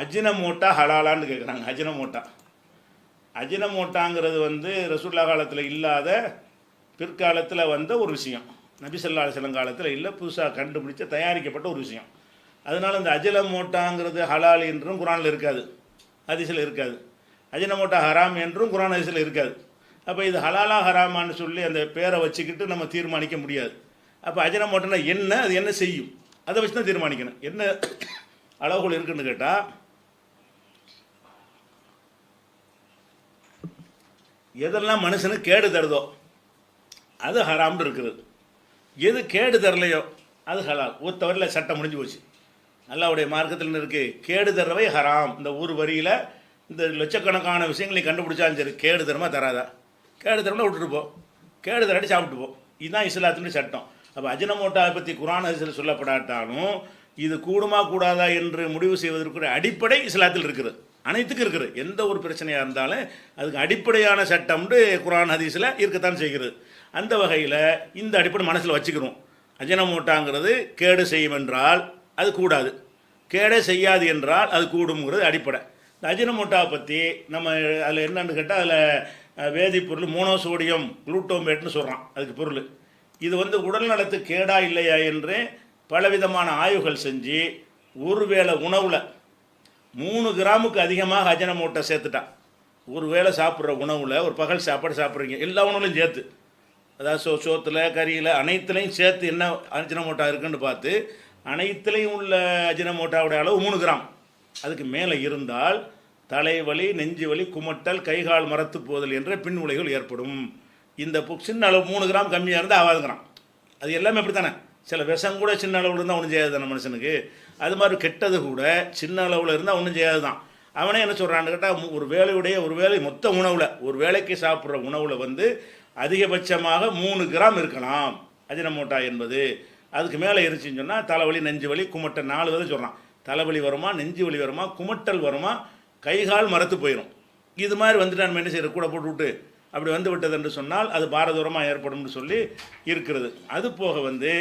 அஜினமோட்டா ஹலாலான்னு கேட்குறாங்க அஜினமோட்டா அஜினமோட்டாங்கிறது வந்து ரசூல்லா காலத்தில் இல்லாத பிற்காலத்தில் வந்த ஒரு விஷயம். நபிசல்லா அலிஸ்லம் காலத்தில் இல்லை புதுசாக கண்டுபிடிச்ச தயாரிக்கப்பட்ட ஒரு விஷயம். அதனால் இந்த அஜினமோட்டாங்கிறது ஹலால் என்றும் குரானில் இருக்காது அதிசயில் இருக்காது. அஜினமோட்டா ஹராம் என்றும் குரான் அதிசயில் இருக்காது. அப்போ இது ஹலாலா ஹராமான்னு சொல்லி அந்த பேரை வச்சுக்கிட்டு நம்ம தீர்மானிக்க முடியாது. அப்போ அஜினமோட்டோனா என்ன அது என்ன செய்யும்? அதை வச்சு தான் தீர்மானிக்கணும். என்ன அளவுகள் இருக்குன்னு கேட்டால் எதெல்லாம் மனுஷனுக்கு கேடு தருதோ அது ஹராம்னு இருக்குது. எது கேடு தரலையோ அது ஹலால். ஊத்தவரில் சட்டம் முடிஞ்சு போச்சு. அல்லாவுடைய மார்க்கத்தில் இருக்கு? கேடு தரவை ஹராம். இந்த ஊர் வரியில் இந்த லட்சக்கணக்கான விஷயங்களை கண்டுபிடிச்சாலும் சரி கேடு தரமா தராதா? கேடு தரமா விட்டுட்டு கேடு தராட்டி சாப்பிட்டு இதுதான் இஸ்லாத்தினுடைய சட்டம். அப்போ அஜினமோட்டாவை பற்றி குரான் ஹதீஸில் சொல்லப்படாட்டாலும் இது கூடுமா கூடாதா என்று முடிவு செய்வதற்குரிய அடிப்படை இஸ்லாத்தில் இருக்குது. அனைத்துக்கும் இருக்குது. எந்த ஒரு பிரச்சனையாக இருந்தாலும் அதுக்கு அடிப்படையான சட்டம்னு குரான் ஹதீஸில் இருக்கத்தான் செய்கிறது. அந்த வகையில் இந்த அடிப்படை மனசில் வச்சுக்கிறோம். அஜினமோட்டாங்கிறது கேடு செய்யும் என்றால் அது கூடாது. கேடே செய்யாது என்றால் அது கூடுங்கிறது அடிப்படை. இந்த அஜினமோட்டாவை பற்றி நம்ம அதில் என்னன்னு கேட்டால் அதில் வேதிப்பொருள் மோனோசோடியம் குளூட்டோமேட்னு சொல்கிறான் அதுக்கு பொருள். இது வந்து உடல் நலத்துக்கு கேடா இல்லையா என்று பலவிதமான ஆய்வுகள் செஞ்சு ஒருவேளை உணவில் மூணு கிராமுக்கு அதிகமாக அஜினமோட்டை சேர்த்துட்டான். ஒரு வேளை சாப்பிட்ற உணவில் ஒரு பகல் சாப்பாடு சாப்பிட்றீங்க. எல்லா உணவுலையும் சேர்த்து. அதாவது சோ சோத்தில் கறியில் அனைத்துலேயும் சேர்த்து என்ன அஜினமோட்டா இருக்குன்னு பார்த்து அனைத்துலேயும் உள்ள அஜினமோட்டாவுடைய அளவு மூணு கிராம். அதுக்கு மேலே இருந்தால் தலைவலி நெஞ்சு வலி குமட்டல் கைகால் மரத்து போதல் என்ற பின் விளைவுகள் ஏற்படும். இந்த சின்ன அளவு மூணு கிராம் கம்மியாக இருந்தால் ஆகாதுங்கிறான். அது எல்லாமே அப்படி தானே சில விஷம் கூட சின்ன அளவில் இருந்தால் ஒன்றும் செய்யாது தானே மனுஷனுக்கு? அது மாதிரி கெட்டது கூட சின்ன அளவில் இருந்தால் ஒன்றும் செய்யாது தான் அவனே என்ன சொல்கிறான்னு கேட்டால் ஒரு வேலையுடைய ஒரு வேலை மொத்த உணவில் ஒரு வேலைக்கு சாப்பிட்ற உணவில் வந்து அதிகபட்சமாக மூணு கிராம் இருக்கலாம். அஜினமோட்டா என்பது. அதுக்கு மேலே இருந்துச்சுன்னு சொன்னால் தலைவலி நெஞ்சு வலி குமட்டல் நாலு விதம் சொல்கிறான் தலைவலி வருமா நெஞ்சு வலி வருமா குமட்டல் வருமா கைகால் மரத்து போயிடும் இது மாதிரி வந்துட்டு நம்ம என்ன செய்யற கூட போட்டு விட்டு அப்படி வந்து விட்டது என்று சொன்னால் அது பாரதூரமாக ஏற்படும்னு சொல்லி இருக்கிறது. அது போக வந்து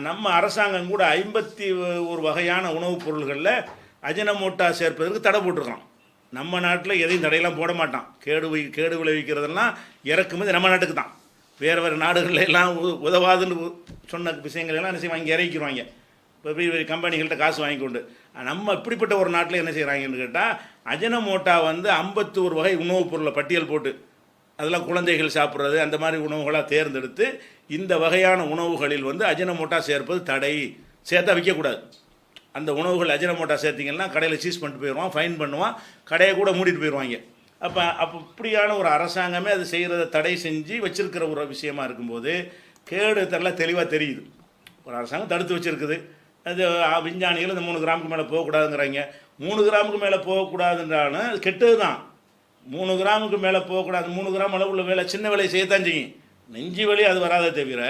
நம்ம அரசாங்கம் கூட ஐம்பத்தி ஒரு வகையான உணவுப் பொருள்களில் அஜினமோட்டா சேர்ப்பதற்கு தடை போட்டிருக்கான். நம்ம நாட்டில் எதையும் தடையெல்லாம் போட மாட்டான். கேடு கேடு விளைவிக்கிறதெல்லாம் இறக்குமதி நம்ம நாட்டுக்கு தான். வேறு வேறு நாடுகளில் எல்லாம் உ- உதவாதுன்னு சொன்ன விஷயங்கள் எல்லாம் என்ன செய்வாங்க? இங்கே இறக்கிடுவாங்க இப்போ பெரிய பெரிய கம்பெனிகள்கிட்ட காசு வாங்கி கொண்டு நம்ம இப்படிப்பட்ட ஒரு நாட்டில் என்ன செய்கிறாங்கன்னு கேட்டால் அஜினமோட்டா வந்து ஐம்பத்தோரு வகை உணவுப் பொருளை பட்டியல் போட்டு அதெல்லாம் குழந்தைகள் சாப்பிட்றது அந்த மாதிரி உணவுகளாக தேர்ந்தெடுத்து இந்த வகையான உணவுகளில் வந்து அஜினமோட்டா சேர்ப்பது தடை. சேர்த்தா விற்கக்கூடாது. அந்த உணவுகள் அஜினமோட்டா சேர்த்திங்கன்னா கடையில் சீஸ் பண்ணிட்டு போயிடுவான் ஃபைன் பண்ணுவான் கடையை கூட மூடிட்டு போயிடுவாங்க. அப்போ அப்போ இப்படியான ஒரு அரசாங்கமே அது செய்கிறத தடை செஞ்சு வச்சிருக்கிற ஒரு விஷயமா இருக்கும்போது கேடு தரல தெளிவாக தெரியுது. ஒரு அரசாங்கம் தடுத்து வச்சிருக்குது. அது ஆ, விஞ்ஞானிகள் இந்த மூணு கிராமுக்கு மேலே போகக்கூடாதுங்கிறாங்க. மூணு கிராமுக்கு மேலே போகக்கூடாதுன்றாலும் அது கெட்டது தான் மூணு கிராமுக்கு மேலே போகக்கூடாது. மூணு கிராம் அளவுள்ள வேலை சின்ன வேலையை செய்யத்தான் செய்யும். நெஞ்சு வலி அது வராத தவிர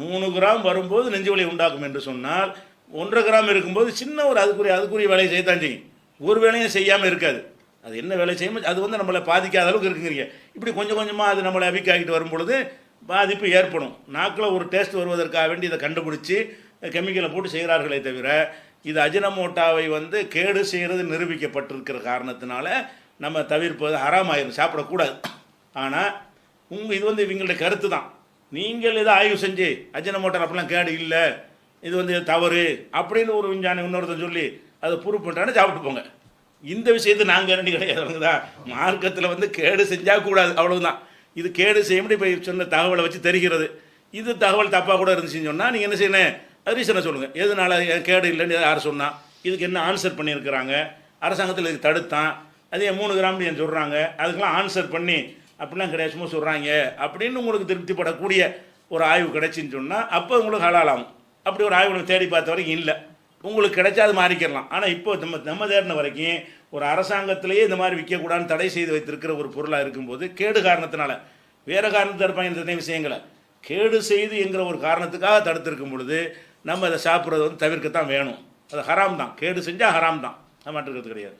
மூணு கிராம் வரும்போது நெஞ்சு வலி உண்டாக்கும் என்று சொன்னால் ஒன்றரை கிராம் இருக்கும்போது சின்ன ஒரு அதுக்குரிய அதுக்குரிய வேலையை செய்யத்தான் செய்யும். ஒரு வேலையும் செய்யாமல் இருக்காது. அது என்ன வேலை செய்யும் அது வந்து நம்மளை பாதிக்காத அளவுக்கு இருக்குங்கிறீங்க. இப்படி கொஞ்சம் கொஞ்சமாக அது நம்மளை அபிக்காக்கிட்டு வரும் பொழுது பாதிப்பு ஏற்படும். நாக்கில் ஒரு டேஸ்ட் வருவதற்காக வேண்டி இதை கண்டுபிடிச்சி கெமிக்கலை போட்டு செய்கிறார்களே தவிர இது அஜினமோட்டாவை வந்து கேடு செய்கிறது நிரூபிக்கப்பட்டிருக்கிற காரணத்தினால நம்ம தவிர்ப்பது ஹராமாயிரும் சாப்பிடக்கூடாது. ஆனால் உங்கள் இது வந்து இவங்கள்ட்ட கருத்து தான் நீங்கள் இதை ஆய்வு செஞ்சு அஜினமோட்டார் அப்படிலாம் கேடு இல்லை இது வந்து தவறு அப்படின்னு ஒரு விஞ்ஞானி இன்னொருத்தன் சொல்லி அதை ப்ரூவ் பண்ணுறான்னு சாப்பிட்டு போங்க. இந்த விஷயத்தை நாங்கள் கேரண்டி கிடையாது தான். மார்க்கத்தில் வந்து கேடு செஞ்சால் கூடாது அவ்வளவுதான். இது கேடு செய்யும்படி இப்போ சொன்ன தகவலை வச்சு தெரிகிறது. இது தகவல் தப்பாக கூட இருந்துச்சுன்னு சொன்னால் நீங்கள் என்ன செய்யணும்? அது ரீசனை சொல்லுங்கள் எதனால ஏன் கேடு இல்லைன்னு யார் சொன்னால் இதுக்கு என்ன ஆன்சர் பண்ணியிருக்கிறாங்க? அரசாங்கத்தில் இதுக்கு தடுத்தான். அதே மூணு கிராம்னு என் சொல்கிறாங்க அதுக்கெல்லாம் ஆன்சர் பண்ணி அப்படிலாம் கிடையாது சும்மா சொல்கிறாங்க அப்படின்னு உங்களுக்கு திருப்திப்படக்கூடிய ஒரு ஆய்வு கிடைச்சின்னு சொன்னால் அப்போ உங்களுக்கு ஹலாலாகும். அப்படி ஒரு ஆய்வு உங்களுக்கு தேடி பார்த்த வரைக்கும் இல்லை. உங்களுக்கு கிடைச்சா அது மாறிக்கிறலாம் ஆனால் இப்போ நம்ம நம்ம தேடின வரைக்கும் ஒரு அரசாங்கத்திலேயே இந்த மாதிரி விற்கக்கூடாதுன்னு தடை செய்து வைத்திருக்கிற ஒரு பொருளாக இருக்கும்போது கேடு காரணத்தினால வேறு காரணத்தை இருப்பாங்க இந்த விஷயங்களை. கேடு செய்து என்கிற ஒரு காரணத்துக்காக தடுத்திருக்கும் பொழுது நம்ம அதை சாப்பிட்றது வந்து தவிர்க்கத்தான் வேணும். அது ஹராம் தான். கேடு செஞ்சால் ஹராம் தான். அது கிடையாது.